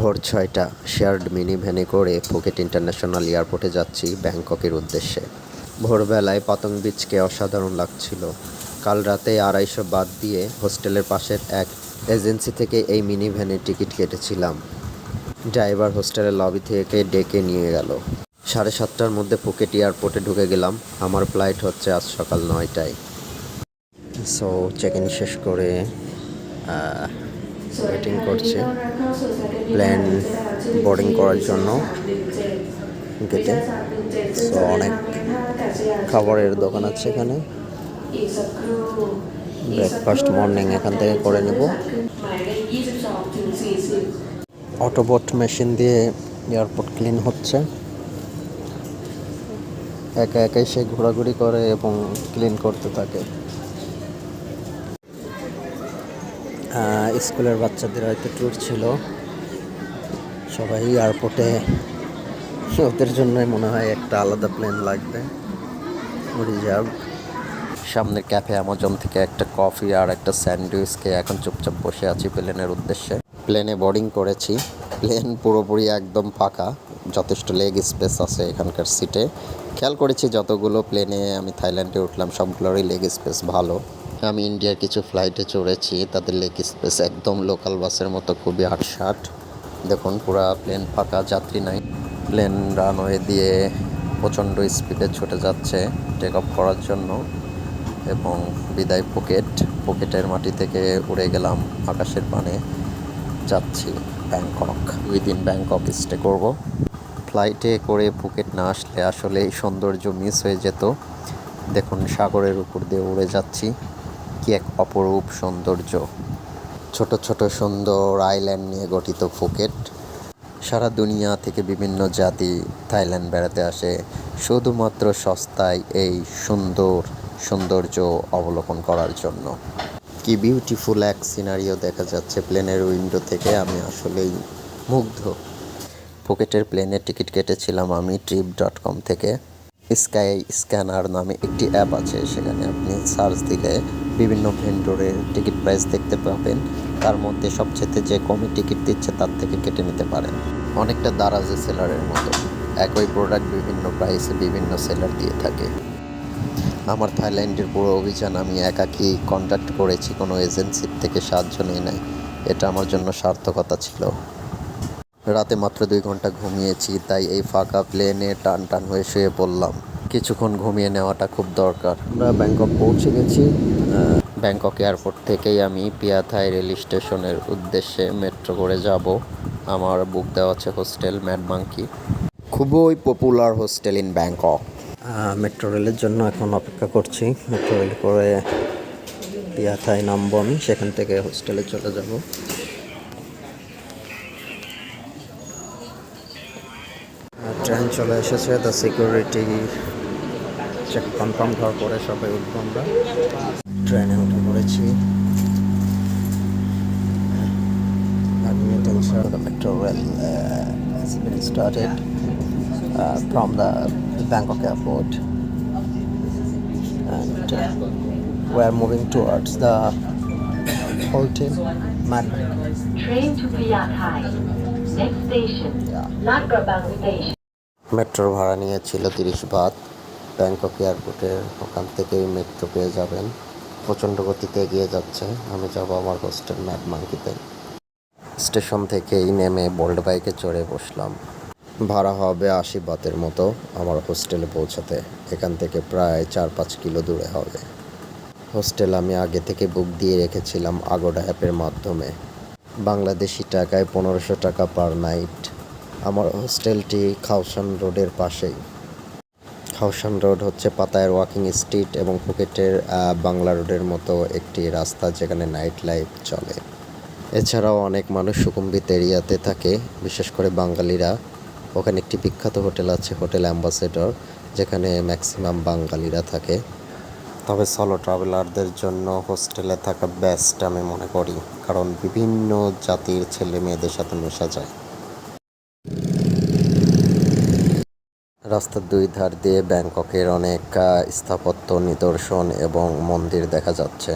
ভোর ছয়টা shared mini ভ্যানে করে ফুকেট ইন্টারন্যাশনাল এয়ারপোর্টে যাচ্ছি ব্যাংককের উদ্দেশ্যে। ভোরবেলায় পতং বিচকে অসাধারণ লাগছিল। কাল রাতে আড়াইশো বাদ দিয়ে হোস্টেলের পাশের এক এজেন্সি থেকে এই মিনি ভ্যানের টিকিট কেটেছিলাম। ড্রাইভার হোস্টেলের লবি থেকে ডেকে নিয়ে গেল। সাড়ে সাতটার মধ্যে ফুকেট এয়ারপোর্টে ঢুকে গেলাম। আমার ফ্লাইট হচ্ছে আজ সকাল নয়টায়। সো চেক ইন শেষ করে ওয়েটিং করছে। প্ল্যান বোর্ডিং করার জন্য গেটে। সো অনেক খাবারের দোকান আছে এখানে। ব্রেকফাস্ট মর্নিং এখান থেকে করে নেব। অটোবোট মেশিন দিয়ে এয়ারপোর্ট ক্লিন হচ্ছে। একা একাই সে ঘোরাঘুরি করে এবং ক্লিন করতে থাকে। স্কুলের বাচ্চাদের হয়তো ট্যুর ছিল। সবাই এয়ারপোর্টে ওদের জন্যই মনে হয় একটা আলাদা প্লেন লাগবে। রিজার্ভ সামনের ক্যাফে অ্যামাজন থেকে একটা কফি আর একটা স্যান্ডউইচ খেয়ে এখন চুপচাপ বসে আছি প্লেনের উদ্দেশ্যে। প্লেনে বোর্ডিং করেছি। প্লেন পুরোপুরি একদম ফাঁকা যথেষ্ট লেগ স্পেস আছে এখানকার সিটে খেয়াল করেছি যতগুলো প্লেনে আমি থাইল্যান্ডে উঠলাম, সবগুলোরই লেগ স্পেস ভালো। আমি ইন্ডিয়ার কিছু ফ্লাইটে চড়েছি, তাদের লেগ স্পেস একদম লোকাল বাসের মতো, খুবই আটসাট দেখুন, পুরা প্লেন ফাঁকা, যাত্রী নাই। প্লেন রানওয়ে দিয়ে প্রচণ্ড স্পিডে ছুটে যাচ্ছে টেক অফ করার জন্য। এবং বিদায় পকেট পকেটের মাটি থেকে উড়ে গেলাম আকাশের পানে। যাচ্ছি ব্যাংকক। দুই দিন ব্যাংকক স্টে করব ফ্লাইটে করে ফুকেট না আসলে আসলে এই সৌন্দর্য মিস হয়ে যেত। দেখুন, সাগরের উপর দিয়ে উড়ে যাচ্ছি। কি এক অপরূপ সৌন্দর্য? ছোট ছোট, সুন্দর আইল্যান্ড নিয়ে গঠিত ফুকেট। সারা দুনিয়া থেকে বিভিন্ন জাতি থাইল্যান্ড বেড়াতে আসে। শুধুমাত্র সস্তায় এই সুন্দর সৌন্দর্য অবলোকন করার জন্য। কি বিউটিফুল এক সিনারিও দেখা যাচ্ছে প্লেনের উইন্ডো থেকে। আমি আসলেই মুগ্ধ। পকেটের প্লেনের টিকিট কেটেছিলাম আমি ট্রিপ ডট কম থেকে। স্কাই স্ক্যানার নামে একটি অ্যাপ আছে, সেখানে আপনি সার্চ দিলে বিভিন্ন ভেন্ডরের টিকিট প্রাইস দেখতে পাবেন। তার মধ্যে সবচেয়ে যে কমে টিকিট দিচ্ছে তার থেকে কেটে নিতে পারেন। অনেকটা দারাজে সেলারের মতো। একই প্রোডাক্ট বিভিন্ন প্রাইসে বিভিন্ন সেলার দিয়ে থাকে। আমার থাইল্যান্ডের পুরো অভিযান আমি একাকী কন্ট্যাক্ট করেছি, কোনো এজেন্সির থেকে সাহায্য নিয়ে নাই। এটা আমার জন্য সার্থকতা ছিল। রাতে মাত্র দুই ঘণ্টা ঘুমিয়েছি, তাই এই ফাঁকা প্লেনে টান টান হয়ে শুয়ে পড়লাম। কিছুক্ষণ ঘুমিয়ে নেওয়াটা খুব দরকার। আমরা ব্যাংকক পৌঁছে গেছি। ব্যাংকক এয়ারপোর্ট থেকেই আমি পিয়াথাই রেল স্টেশনের উদ্দেশ্যে মেট্রো করে যাব। আমার বুক দেওয়া আছে হোস্টেল ম্যাড মাঙ্কি। খুবই popular hostel in Bangkok metro রেলের জন্য এখন অপেক্ষা করছি। মেট্রো রেল করে পিয়াথায় নামবো আমি, সেখান থেকে হোস্টেলে চলে যাব। ট্রেন চলে এসেছে দ্য সিকিউরিটি চেক কনফার্ম হওয়ার পরে সবাই উঠবো আমরা। ট্রেনে উঠে Admittance of the metro rail uh, has been started uh, from the Bangkok airport and uh, we are moving towards the hotel Mad Train to Phrathai. Next station, Yeah. Lat Station. মেট্রোর ভাড়া নিয়েছিল তিরিশ Baat Bangkok এয়ারপোর্টের ওখান থেকেই metro পেয়ে যাবেন প্রচণ্ড গতিতে এগিয়ে যাচ্ছে। আমি যাব আমার হোস্টেল ম্যাড মাঙ্কিতে। স্টেশন থেকেই নেমে বোল্ড বাইকে চড়ে বসলাম। ভাড়া হবে আশি বাতের মতো আমার হোস্টেলে পৌঁছাতে। এখান থেকে প্রায় চার পাঁচ কিলো দূরে হবে। হোস্টেল আমি আগে থেকে বুক দিয়ে রেখেছিলাম আগোডা অ্যাপের মাধ্যমে। বাংলাদেশি টাকায় পনেরোশো টাকা পার নাইট। আমার হোস্টেলটি খাওসান রোডের পাশেই। খাওসান রোড হচ্ছে পাতায়ের ওয়াকিং স্ট্রিট এবং ফুকেটের বাংলা রোডের মতো একটি রাস্তা যেখানে নাইট লাইফ চলে। এছাড়াও অনেক মানুষ সুকুম্বিত এরিয়াতে থাকে, বিশেষ করে বাঙালিরা। ওখানে একটি বিখ্যাত হোটেল আছে, হোটেল অ্যাম্বাসেডর, যেখানে ম্যাক্সিমাম বাঙালিরা থাকে। তবে সলো ট্রাভেলারদের জন্য হোস্টেলে থাকা বেস্ট আমি মনে করি, কারণ বিভিন্ন জাতির ছেলে মেয়েদের সাথে মেশা যায়। রাস্তার দুই ধার দিয়ে ব্যাংককের অনেক স্থাপত্য, নিদর্শন এবং মন্দির দেখা যাচ্ছে।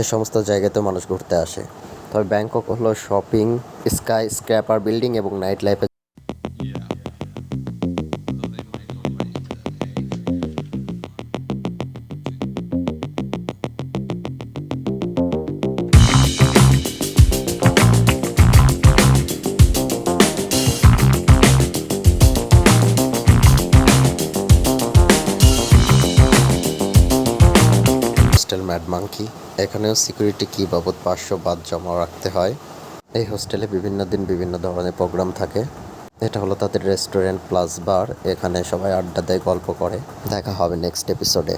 এ সমস্ত জায়গাতেও মানুষ ঘুরতে আসে। তবে ব্যাংকক হলো শপিং, স্কাই স্ক্র্যাপার বিল্ডিং এবং নাইট লাইফে হোস্টেল ম্যাড মাঙ্কি। এখানেও সিকিউরিটি কি বাবদ পাঁচশো বাদ জমা রাখতে হয়? এই হোস্টেলে বিভিন্ন দিন বিভিন্ন ধরনের প্রোগ্রাম থাকে। এটা হলো তাদের রেস্টুরেন্ট প্লাস বার। এখানে সবাই আড্ডা দেয়, গল্প করে। দেখা হবে নেক্সট এপিসোডে।